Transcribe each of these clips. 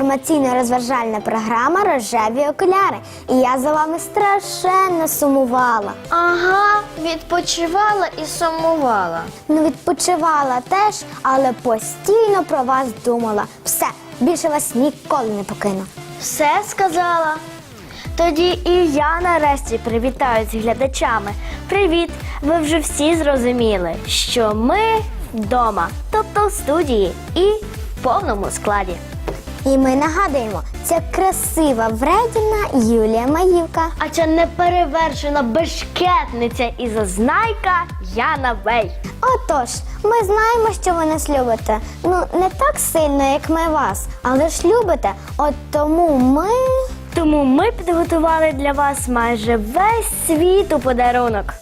інформаційно-розважальна програма Рожеві окуляри. І я за вами страшенно сумувала. Ага, відпочивала і сумувала. Ну, відпочивала теж, але постійно про вас думала. Все, більше вас ніколи не покину. Все сказала. Тоді і я нарешті привітаюсь з глядачами. Привіт! Ви вже всі зрозуміли, що ми вдома, тобто в студії і в повному складі. І ми нагадуємо, це красива вредіна Юлія Маївка. А ця неперевершена бешкетниця і зазнайка Яна Вей. Отож, ми знаємо, що ви нас любите. Ну, не так сильно, як ми вас, але ж любите. От тому ми. Тому ми підготували для вас майже весь світ у подарунок.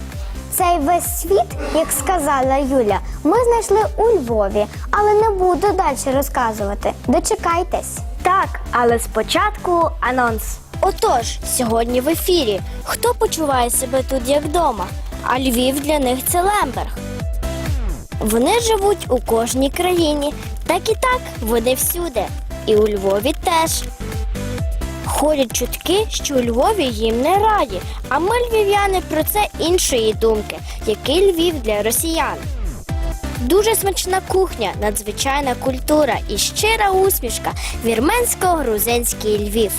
Цей весь світ, як сказала Юля, ми знайшли у Львові, але не буду далі розказувати. Дочекайтесь. Так, але спочатку анонс. Отож, сьогодні в ефірі. Хто почуває себе тут як вдома? А Львів для них це Лемберг. Вони живуть у кожній країні. Так і так, вони всюди. І у Львові теж. Ходять чутки, що у Львові їм не раді, а ми, львів'яни, про це іншої думки, який Львів для росіян. Дуже смачна кухня, надзвичайна культура і щира усмішка вірменсько-грузинський Львів.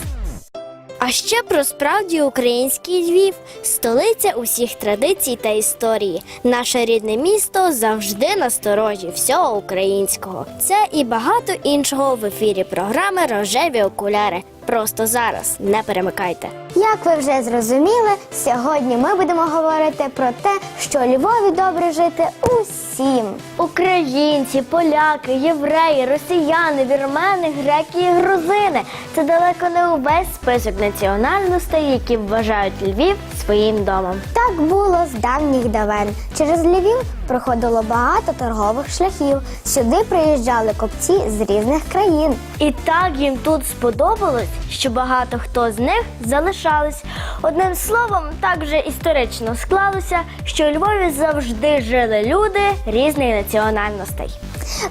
А ще про справді український Львів, столиця усіх традицій та історії. Наше рідне місто завжди на сторожі всього українського. Це і багато іншого в ефірі програми Рожеві окуляри. Просто зараз не перемикайте. Як ви вже зрозуміли, сьогодні ми будемо говорити про те, що Львові добре жити усім. Українці, поляки, євреї, росіяни, вірмени, греки і грузини. Це далеко не увесь список національностей, які вважають Львів своїм домом. Так було з давніх давен. Через Львів проходило багато торгових шляхів. Сюди приїжджали копці з різних країн. І так їм тут сподобалось, що багато хто з них залишались. Одним словом, так вже історично склалося, що у Львові завжди жили люди різних національностей.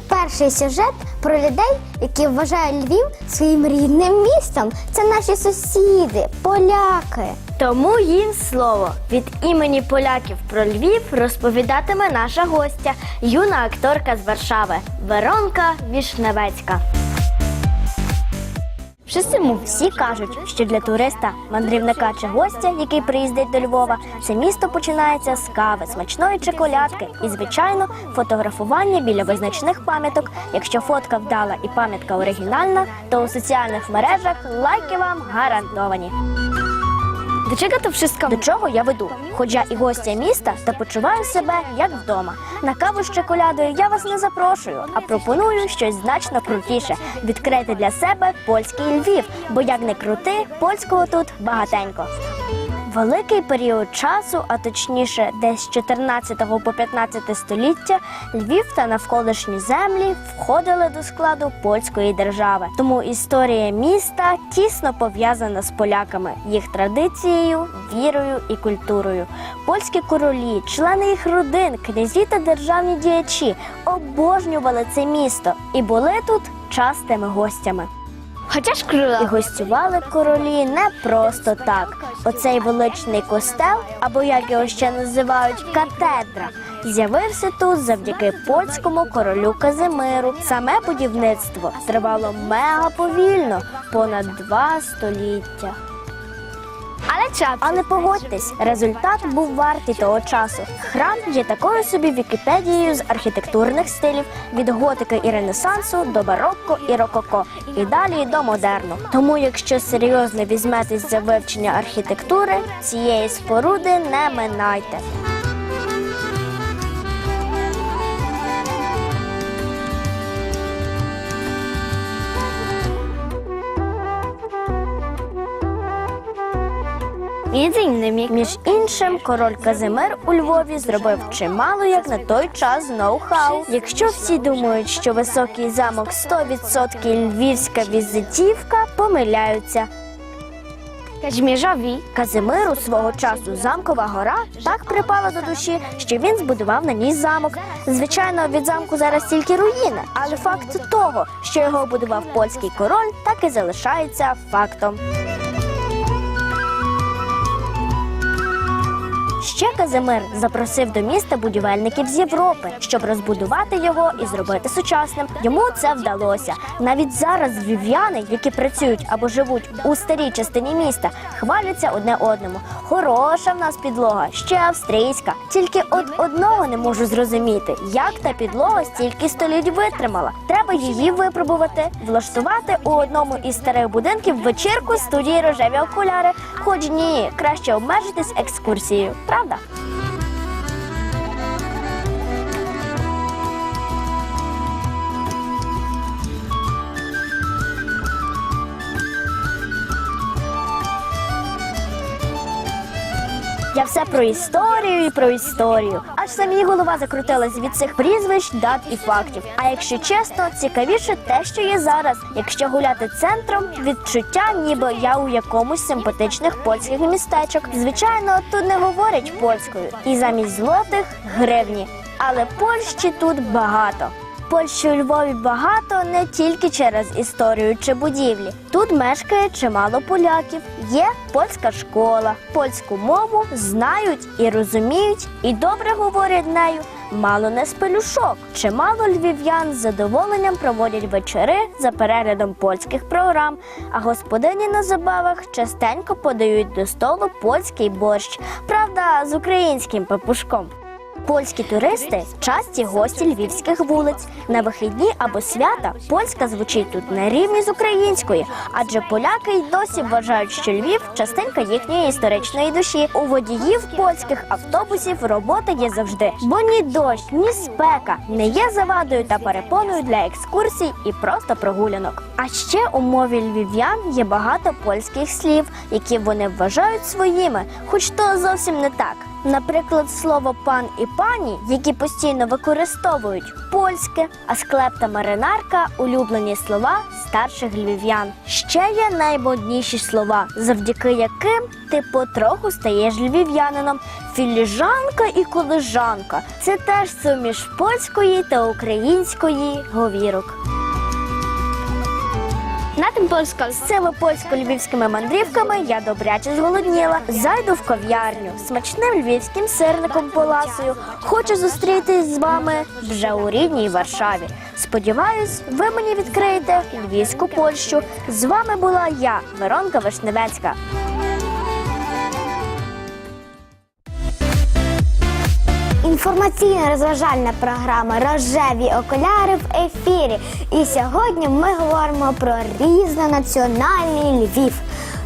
Перший сюжет про людей, які вважають Львів своїм рідним містом. Це наші сусіди, поляки. Тому їм слово від імені поляків про Львів розповідатиме наша гостя, юна акторка з Варшави Веронка Вішневецька. Всі всі кажуть, що для туриста, мандрівника чи гостя, який приїздить до Львова, це місто починається з кави, смачної чоколядки і, звичайно, фотографування біля визначних пам'яток. Якщо фотка вдала і пам'ятка оригінальна, то у соціальних мережах лайки вам гарантовані. До чого то wszystko? До чого я веду? Хоч я і гостя міста та почуваю себе як вдома. На каву з чоколядою я вас не запрошую, а пропоную щось значно крутіше відкрити для себе польський Львів, бо як не крути, польського тут багатенько. Великий період часу, а точніше, десь з 14 по 15 століття, Львів та навколишні землі входили до складу польської держави. Тому історія міста тісно пов'язана з поляками, їх традицією, вірою і культурою. Польські королі, члени їх родин, князі та державні діячі обожнювали це місто і були тут частими гостями. Хоча ж і гостювали королі не просто так. Оцей величний костел, або як його ще називають, катедра, з'явився тут завдяки польському королю Казимиру. Саме будівництво тривало мега повільно, понад два століття. Час. Але погодьтесь, результат був вартий того часу. Храм є такою собі Вікіпедією з архітектурних стилів від готики і ренесансу до барокко і рококо, і далі до модерну. Тому, якщо серйозно візьметесь за вивчення архітектури, цієї споруди не минайте. Іншим, між іншим, король Казимир у Львові зробив чимало, як на той час, ноу-хау. Якщо всі думають, що високий замок 100% львівська візитівка, помиляються. Казіміжаві Казимиру свого часу замкова гора так припала до душі, що він збудував на ній замок. Звичайно, від замку зараз тільки руїни, але факт того, що його будував польський король, так і залишається фактом. Ще Казимир запросив до міста будівельників з Європи, щоб розбудувати його і зробити сучасним. Йому це вдалося. Навіть зараз львів'яни, які працюють або живуть у старій частині міста, хваляться одне одному. Хороша в нас підлога, ще австрійська. Тільки од одного не можу зрозуміти, як та підлога стільки століть витримала. Треба її випробувати, влаштувати у одному із старих будинків вечірку студії рожеві окуляри. Хоч ні, краще обмежитись екскурсією, правда? Я все про історію і про історію. Аж самі голова закрутилась від цих прізвищ, дат і фактів. А якщо чесно, цікавіше те, що є зараз. Якщо гуляти центром, відчуття, ніби я у якомусь симпатичних польських містечок. Звичайно, тут не говорять польською, і замість злотих гривні. Але Польщі тут багато. Польщі у Львові багато не тільки через історію чи будівлі. Тут мешкає чимало поляків. Є польська школа, польську мову знають і розуміють, і добре говорять нею. Мало не з пелюшок. Чимало львів'ян з задоволенням проводять вечори за переглядом польських програм, а господині на забавах частенько подають до столу польський борщ, правда, з українським папушком. Польські туристи часті гості львівських вулиць. На вихідні або свята польська звучить тут на рівні з українською, адже поляки й досі вважають, що Львів частинка їхньої історичної душі. У водіїв польських автобусів робота є завжди, бо ні дощ, ні спека не є завадою та перепоною для екскурсій і просто прогулянок. А ще у мові львів'ян є багато польських слів, які вони вважають своїми, хоч то зовсім не так. Наприклад, слово пан і пані, які постійно використовують польське, а склеп та маринарка улюблені слова старших львів'ян. Ще є наймодніші слова, завдяки яким ти потроху стаєш львів'янином. Філіжанка і колежанка це теж суміш польської та української говірок. На тим польська з цими польсько-львівськими мандрівками я добряче зголодніла. Зайду в кав'ярню смачним львівським сирником поласою. Хочу зустрітись з вами вже у рідній Варшаві. Сподіваюсь, ви мені відкриєте львівську Польщу. З вами була я, Веронка Вишневецька. Інформаційно-розважальна програма Рожеві окуляри в ефірі. І сьогодні ми говоримо про різнонаціональний Львів.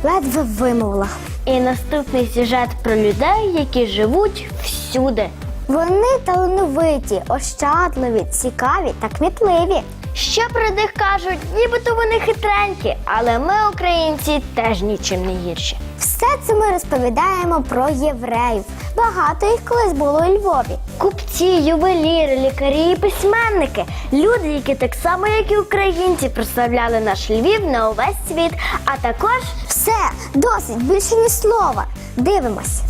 Ледве вимовила. І наступний сюжет про людей, які живуть всюди. Вони талановиті, ощадливі, цікаві та кмітливі. Що про них кажуть, нібито вони хитренькі, але ми, українці, теж нічим не гірші. Все це ми розповідаємо про євреїв. Багато їх колись було у Львові. Купці, ювеліри, лікарі і письменники люди, які так само, як і українці, прославляли наш Львів на увесь світ, а також Все, досить, більше ні слова. Дивимось.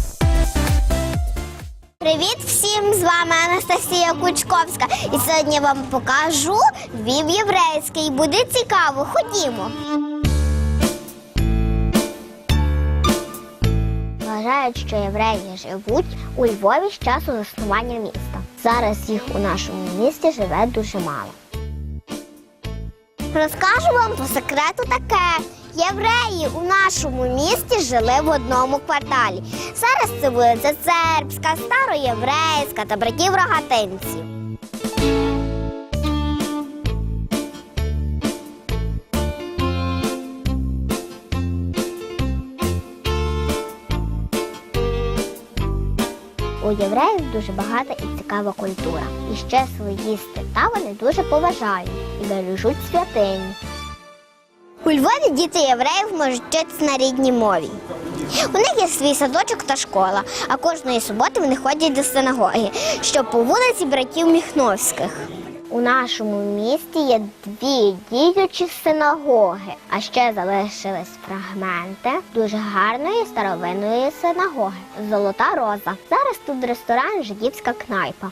Привіт всім! З вами Анастасія Кучковська. І сьогодні вам покажу Львів єврейський. Буде цікаво. Ходімо. Вважають, що євреї живуть у Львові з часу заснування міста. Зараз їх у нашому місті живе дуже мало. Розкажу вам по секрету таке. Євреї у нашому місті жили в одному кварталі. Зараз це вулиця Сербська, Староєврейська та братів Рогатинців. Євреїв дуже багата і цікава культура. І ще свої свята вони дуже поважають і бережуть святині. У Львові діти євреїв можуть вчитися на рідній мові. У них є свій садочок та школа, а кожної суботи вони ходять до синагоги, що по вулиці братів Міхновських. У нашому місті є дві діючі синагоги, а ще залишились фрагменти дуже гарної старовинної синагоги Золота Роза. Зараз тут ресторан Жидівська кнайпа.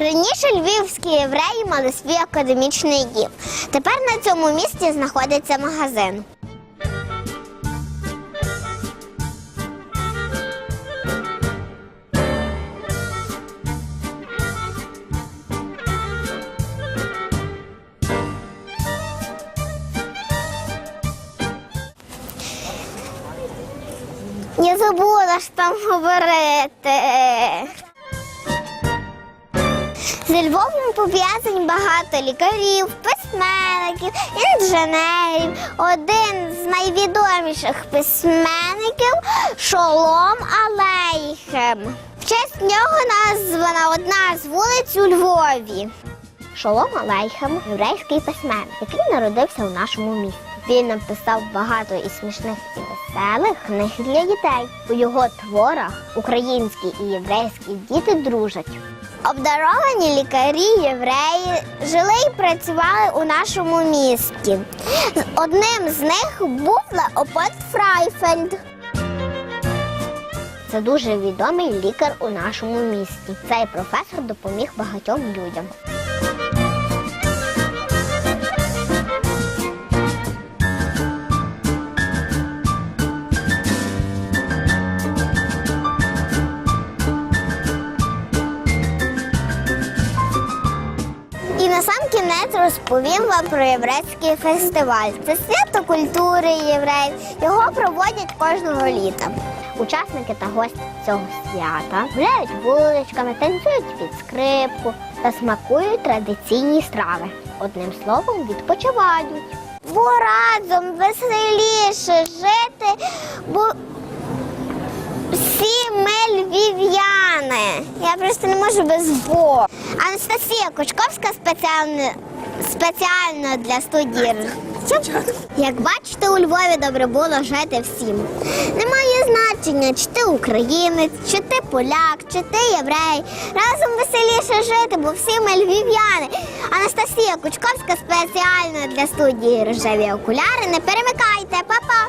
Раніше львівські євреї мали свій академічний дім. Тепер на цьому місці знаходиться магазин. Я забула що там говорити. З Львовом пов'язані багато лікарів, письменників, інженерів. Один з найвідоміших письменників Шолом Алейхем. В честь нього названа одна з вулиць у Львові. Шолом Алейхем єврейський письменник, який народився у нашому місті. Він написав багато і смішних і веселих книг для дітей. У його творах українські і єврейські діти дружать. Обдаровані лікарі, євреї жили і працювали у нашому місті. Одним з них був Леопольд Фрайфельд. Це дуже відомий лікар у нашому місті. Цей професор допоміг багатьом людям. Розповім вам про єврейський фестиваль. Це свято культури євреїв. Його проводять кожного літа. Учасники та гості цього свята гуляють вуличками, танцюють під скрипку та смакують традиційні страви. Одним словом, відпочивають. Бо разом веселіше жити, бо всі ми львів'яни. Я просто не можу без бо. Анастасія Кучковська спеціально, спеціально для студії. Як бачите, у Львові добре було жити всім. Немає значення, чи ти українець, чи ти поляк, чи ти єврей. Разом веселіше жити, бо всі ми львів'яни. Анастасія Кучковська спеціально для студії Рожеві окуляри. Не перемикайте, па-па!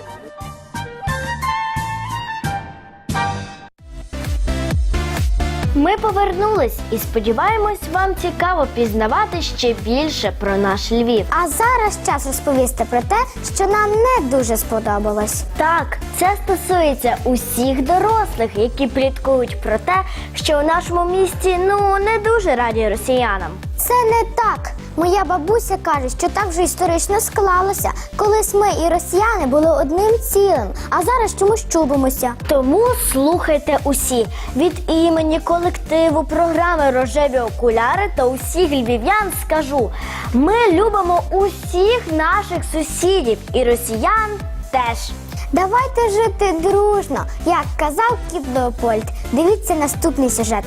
Ми повернулись і сподіваємось, вам цікаво пізнавати ще більше про наш Львів. А зараз час розповісти про те, що нам не дуже сподобалось. Так, це стосується усіх дорослих, які пліткують про те, що у нашому місті ну не дуже раді росіянам. Це не так. Моя бабуся каже, що так вже історично склалося. Колись ми і росіяни були одним цілим, а зараз чомусь чубимося. Тому слухайте усі від імені колективу програми Рожеві окуляри та усіх львів'ян скажу: ми любимо усіх наших сусідів і росіян теж. Давайте жити дружно, як казав Кіт Леопольд. Дивіться наступний сюжет.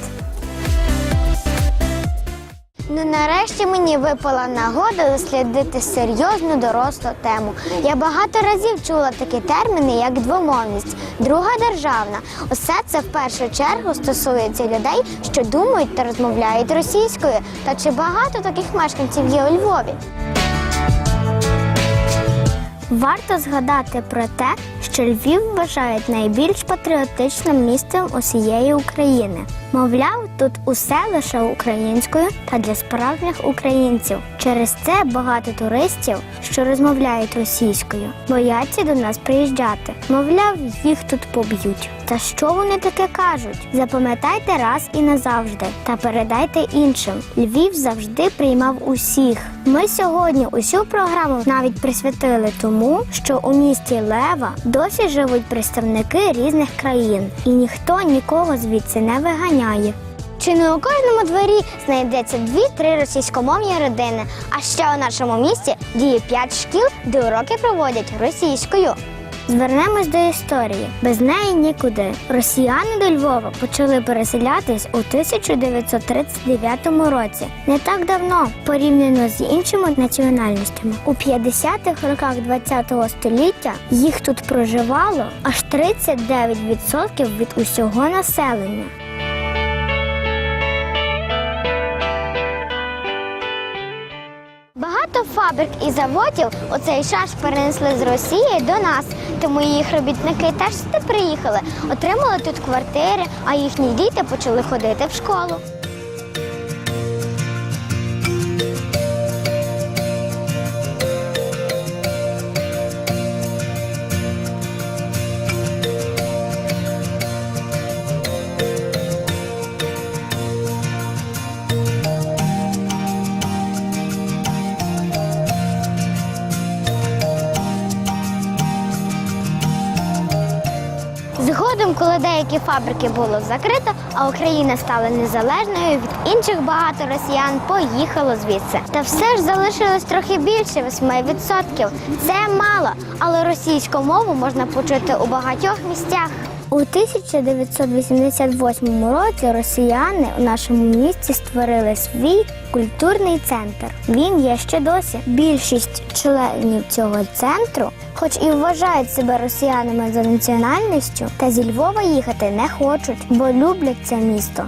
Ну нарешті мені випала нагода дослідити серйозну дорослу тему. Я багато разів чула такі терміни, як двомовність, друга державна. Усе це в першу чергу стосується людей, що думають та розмовляють російською. Та чи багато таких мешканців є у Львові? Варто згадати про те, що Львів вважають найбільш патріотичним містом усієї України. Мовляв, тут усе лише українською та для справжніх українців. Через це багато туристів, що розмовляють російською, бояться до нас приїжджати. Мовляв, їх тут поб'ють. Та що вони таке кажуть? Запам'ятайте раз і назавжди та передайте іншим. Львів завжди приймав усіх. Ми сьогодні усю програму навіть присвятили тому, що у місті Лева досі живуть представники різних країн, і ніхто нікого звідси не виганяє. Чи не у кожному дворі знайдеться дві-три російськомовні родини? А ще у нашому місті діє п'ять шкіл, де уроки проводять російською. Звернемось до історії. Без неї нікуди. Росіяни до Львова почали переселятись у 1939 році. Не так давно, порівняно з іншими національностями. У 50-х роках ХХ століття їх тут проживало аж 39% від усього населення. Фабрик і заводів оцей цей перенесли з Росії до нас, тому їх робітники теж сюди приїхали, отримали тут квартири, а їхні діти почали ходити в школу. Згодом, коли деякі фабрики було закрито, а Україна стала незалежною від інших багато росіян поїхало звідси. Та все ж залишилось трохи більше 8%. Це мало, але російську мову можна почути у багатьох місцях. У 1988 році росіяни у нашому місті створили свій культурний центр. Він є ще досі. Більшість членів цього центру, хоч і вважають себе росіянами за національністю, та зі Львова їхати не хочуть, бо люблять це місто.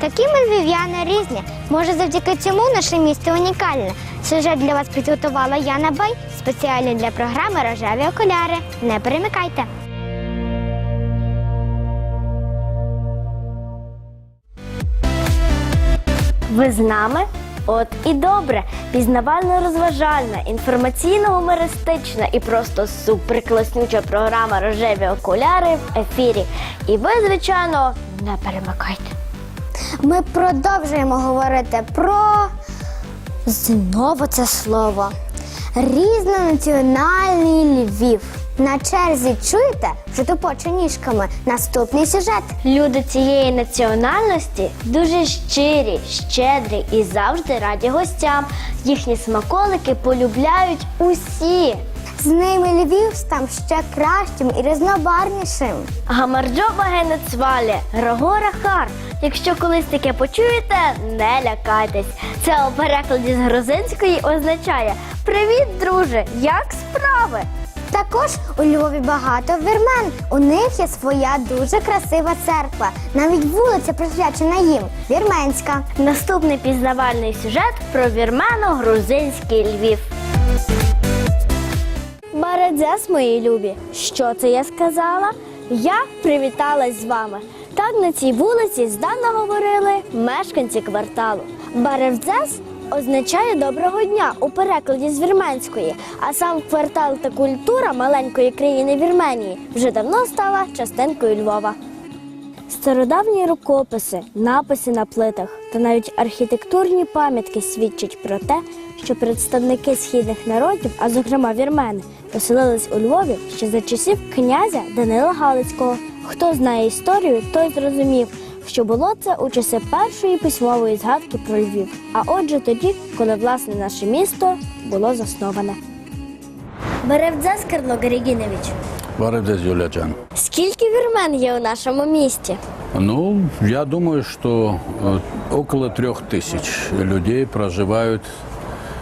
Такі ми львів'яни різні. Може, завдяки цьому наше місто унікальне. Сюжет для вас підготувала Яна Бай спеціально для програми Рожеві окуляри. Не перемикайте. Ви з нами? От і добре. Пізнавально-розважальна, інформаційно-гумористична і просто суперкласнюча програма Рожеві окуляри в ефірі. І ви, звичайно, не перемикайте. Ми продовжуємо говорити про знову це слово. Різнонаціональний Львів. На черзі чуєте, вже тупоче ніжками. Наступний сюжет. Люди цієї національності дуже щирі, щедрі і завжди раді гостям. Їхні смаколики полюбляють усі. З ними Львів став ще кращим і різнобарнішим. Гамарджоба генецвалі, Рогора Хар. Якщо колись таке почуєте, не лякайтесь. Це у перекладі з грузинської означає Привіт, друже! Як справи? Також у Львові багато вірмен. У них є своя дуже красива церква. Навіть вулиця присвячена їм вірменська. Наступний пізнавальний сюжет про вірмено-грузинський Львів. Барадзес, мої любі. Що це я сказала? Я привіталась з вами. Так на цій вулиці здавна говорили мешканці кварталу. Баревдзес означає доброго дня у перекладі з вірменської, а сам квартал та культура маленької країни Вірменії вже давно стала частинкою Львова. Стародавні рукописи, написи на плитах та навіть архітектурні пам'ятки свідчать про те, що представники східних народів, а зокрема вірмени, поселились у Львові ще за часів князя Данила Галицького. Хто знає історію, той зрозумів, що було це у часи першої письмової згадки про Львів. А отже, тоді, коли власне наше місто було засноване. Беревдзес Карло Герегіневич. Варевдес Юлячан. Скільки вірмен є у нашому місті? Ну, я думаю, что э, около трех тысяч людей проживают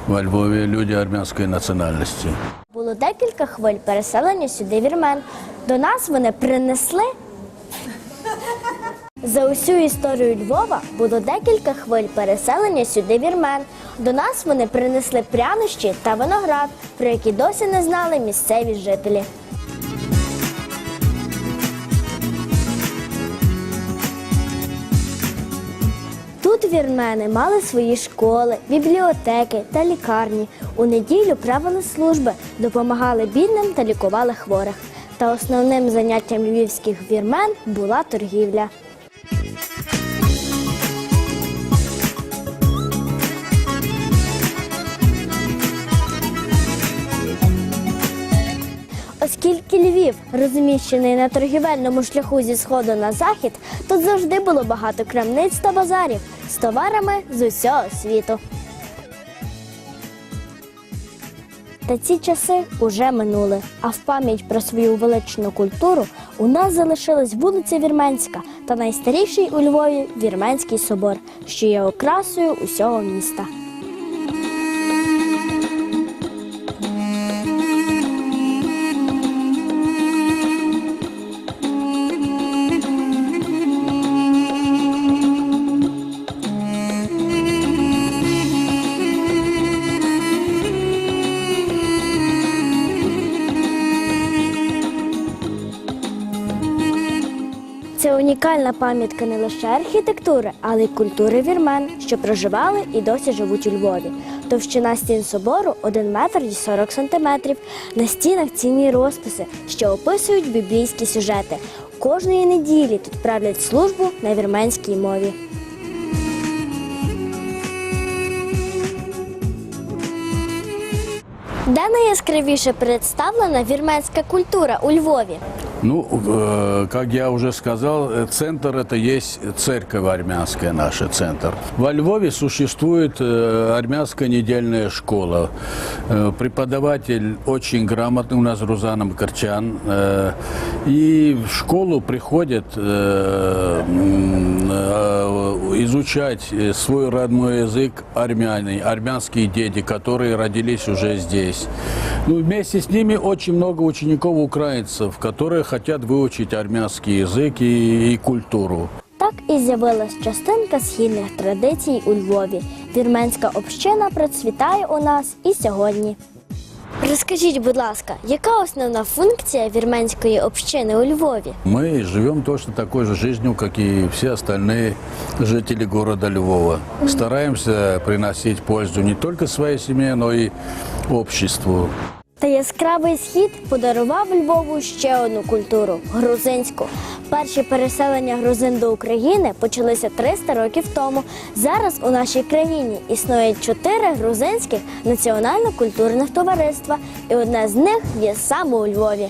во Львові люди армянської національності. Було декілька хвиль переселення сюди вірмен. До нас вони принесли. За усю історію Львова було декілька хвиль переселення сюди вірмен. До нас вони принесли прянощі та виноград, про які досі не знали місцеві жителі. Тут вірмени мали свої школи, бібліотеки та лікарні. У неділю правили служби, допомагали бідним та лікували хворих. Та основним заняттям львівських вірмен була торгівля. Оскільки Львів розміщений на торгівельному шляху зі сходу на захід, тут завжди було багато крамниць та базарів з товарами з усього світу. Та ці часи уже минули. А в пам'ять про свою величну культуру у нас залишилась вулиця Вірменська та найстаріший у Львові Вірменський собор, що є окрасою усього міста. Унікальна пам'ятка не лише архітектури, але й культури вірмен, що проживали і досі живуть у Львові. Товщина стін собору 1 метр і 40 сантиметрів. На стінах цінні розписи, що описують біблійські сюжети. Кожної неділі тут правлять службу на вірменській мові. Де найяскравіше представлена вірменська культура у Львові? Ну, э, как я уже сказал, э, центр это есть церковь армянская, наша центр. Во Львове существует э, армянская недельная школа. Э, Преподаватель очень грамотный у нас Рузана Макарчан. Э, И в школу приходят э, э, изучать э, свой родной язык армяне, армянские дети, которые родились уже здесь. Ну, вместе с ними очень много учеников украинцев, которые хотят выучить армянский язык и, и культуру. Так і з'явилась частинка східних традицій у Львові. Вірменська община процвітає у нас і сьогодні. Розкажіть, будь ласка, яка основна функція вірменської общини у Львові? Мы живем точно такой же жизнью, как и все остальные жители города Львова. Стараемся приносить пользу не только своей семье, но и обществу. Та яскравий схід подарував Львову ще одну культуру грузинську. Перші переселення грузин до України почалися 300 років тому. Зараз у нашій країні існує чотири грузинських національно-культурних товариства, і одне з них є саме у Львові.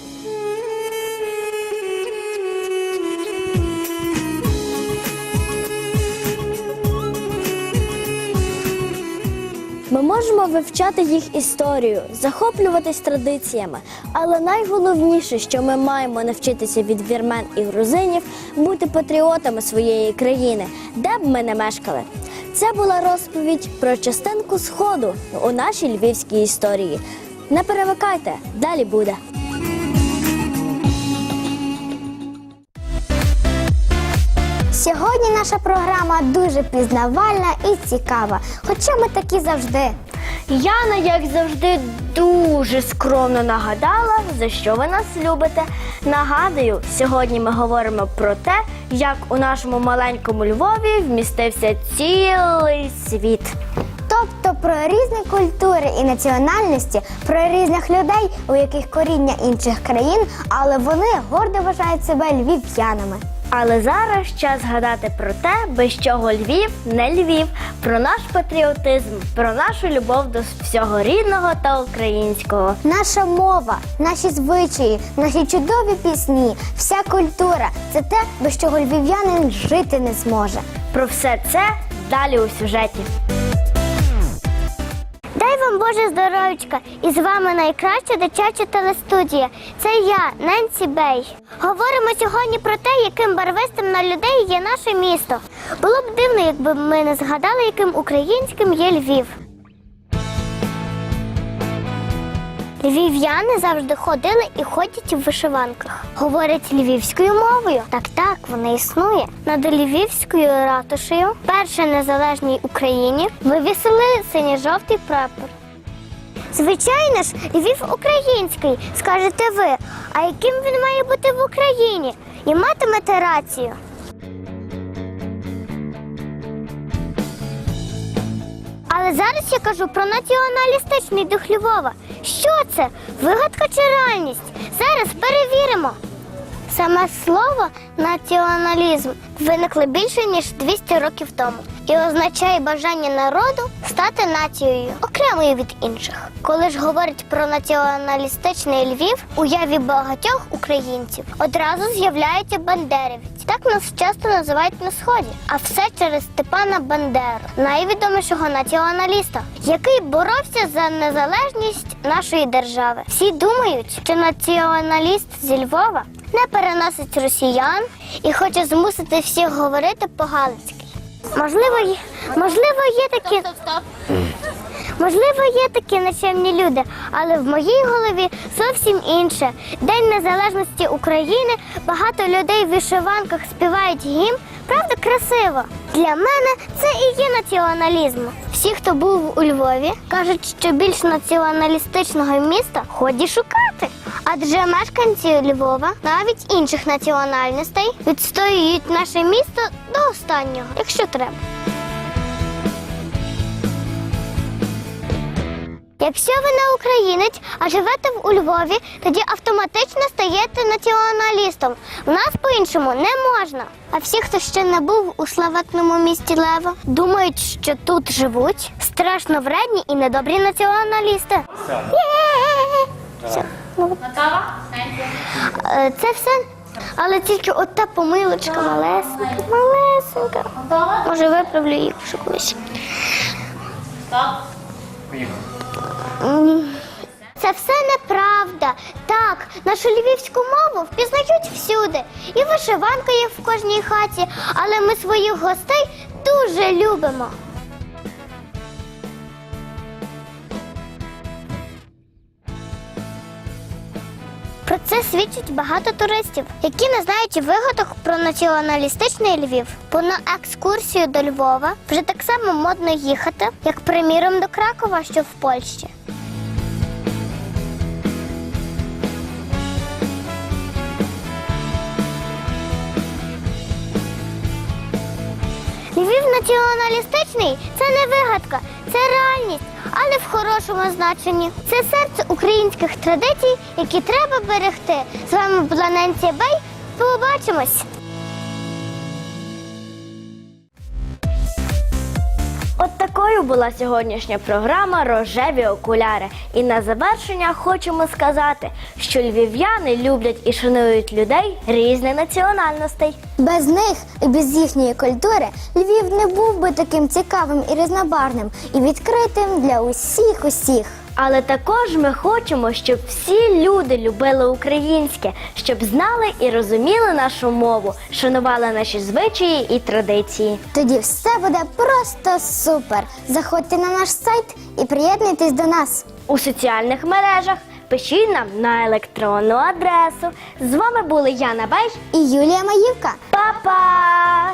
Ми можемо вивчати їх історію, захоплюватись традиціями, але найголовніше, що ми маємо навчитися від вірмен і грузинів, бути патріотами своєї країни, де б ми не мешкали. Це була розповідь про частинку сходу у нашій львівській історії. Не перевикайте, далі буде. Сьогодні наша програма дуже пізнавальна і цікава, хоча ми такі завжди. Яна, як завжди, дуже скромно нагадала, за що ви нас любите. Нагадую, сьогодні ми говоримо про те, як у нашому маленькому Львові вмістився цілий світ. Тобто про різні культури і національності, про різних людей, у яких коріння інших країн, але вони гордо вважають себе львів'янами. Але зараз час згадати про те, без чого Львів не Львів, про наш патріотизм, про нашу любов до всього рідного та українського. Наша мова, наші звичаї, наші чудові пісні, вся культура це те, без чого львів'янин жити не зможе. Про все це далі у сюжеті. Вам Боже здоров'ячка! І з вами найкраща дитяча телестудія. Це я, Ненсі Бей. Говоримо сьогодні про те, яким барвистим на людей є наше місто. Було б дивно, якби ми не згадали, яким українським є Львів. Львів'яни завжди ходили і ходять у вишиванках. Говорять львівською мовою. Так, так, вона існує. Над львівською ратушею, першій незалежній Україні, вивісили синьо-жовтий прапор. Звичайно ж, Львів український, скажете ви. А яким він має бути в Україні? І матимете рацію. Але зараз я кажу про націоналістичний дух Львова. Що це? Вигадка чи реальність? Зараз перевіримо. Саме слово націоналізм виникло більше ніж 200 років тому і означає бажання народу стати нацією окремою від інших. Коли ж говорять про націоналістичний Львів, у яві багатьох українців одразу з'являється бандерівці. Так нас часто називають на сході, а все через Степана Бандеру, найвідомішого націоналіста, який боровся за незалежність нашої держави. Всі думають, що націоналіст зі Львова не переносить росіян і хоче змусити всіх говорити по-галицьки. Можливо, є- можливо, є такі. Можливо, є такі нечемні люди, але в моїй голові зовсім інше. День Незалежності України, багато людей в вишиванках співають гімн. Правда, красиво. Для мене це і є націоналізм. Всі, хто був у Львові, кажуть, що більш націоналістичного міста ході шукати. Адже мешканці Львова, навіть інших національностей, відстоюють наше місто до останнього, якщо треба. Якщо ви не українець, а живете у Львові, тоді автоматично стаєте націоналістом. В нас по-іншому не можна. А всі, хто ще не був у славетному місті Лева, думають, що тут живуть страшно вредні і недобрі націоналісти. Є! Все. Ну, е, Це все. Але тільки от та помилочка малесенька, малесенька. Може, виправлю їх вже колись. М, Це все неправда. Так, нашу львівську мову впізнають всюди. І вишиванка є в кожній хаті, але ми своїх гостей дуже любимо. Про це свідчить багато туристів, які не знають вигадок про націоналістичний Львів. Бо на екскурсію до Львова вже так само модно їхати, як приміром до Кракова, що в Польщі. Націоналістичний це не вигадка, це реальність, але в хорошому значенні. Це серце українських традицій, які треба берегти. З вами була Ненсі Бей. Побачимось! Такою була сьогоднішня програма Рожеві окуляри. І на завершення хочемо сказати, що львів'яни люблять і шанують людей різних національностей. Без них і без їхньої культури Львів не був би таким цікавим і різнобарним і відкритим для усіх усіх. Але також ми хочемо, щоб всі люди любили українське, щоб знали і розуміли нашу мову, шанували наші звичаї і традиції. Тоді все буде просто супер. Заходьте на наш сайт і приєднуйтесь до нас. У соціальних мережах пишіть нам на електронну адресу. З вами були Яна Бей. І Юлія Маївка. Па-па!